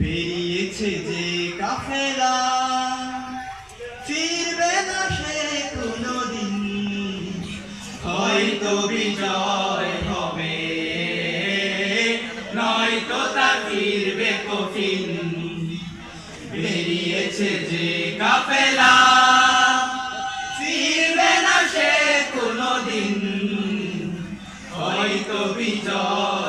বেরিয়েছে যে কাফেলা। ফিরবে না সে কোনদিন। হয়তো বিজয় হবে। নয়তো তা ফিরবে কঠিন। বেরিয়েছে যে কাফেলা। ফিরবে না সে কোনদিন। হয়তো বিজয়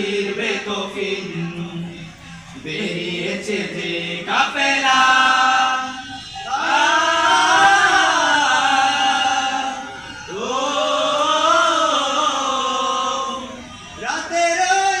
ফিরবে কফিন বেরিয়েছে যে কাফেলা। রাতের ওই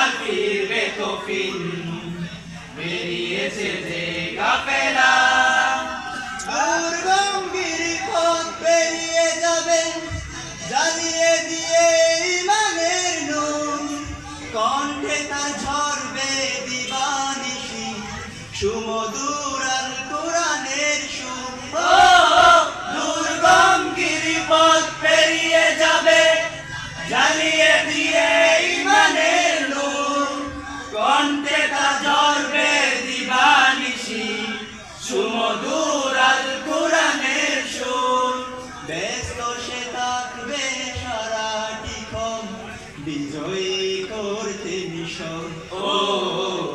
তার ফিরবে বেরিয়েছে যে কাফেলা। পথ পেরিয়ে যাবে, জ্বালিয়ে দিয়ে ইমানের নুন কণ্ঠে তার ঝরবে দিবানিশি, সুমধুর বিজয়ী করতে মিশন। ও,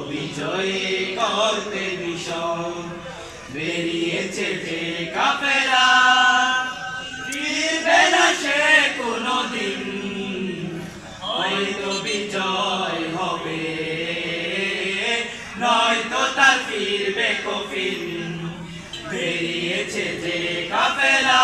বিজয়ী করতে মিশন। বেরিয়েছে যে ফিরবে না সে বিজয় হবে, নয়তো ফিরবে বেরিয়েছে যে কাফেলা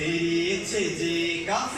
第一次见到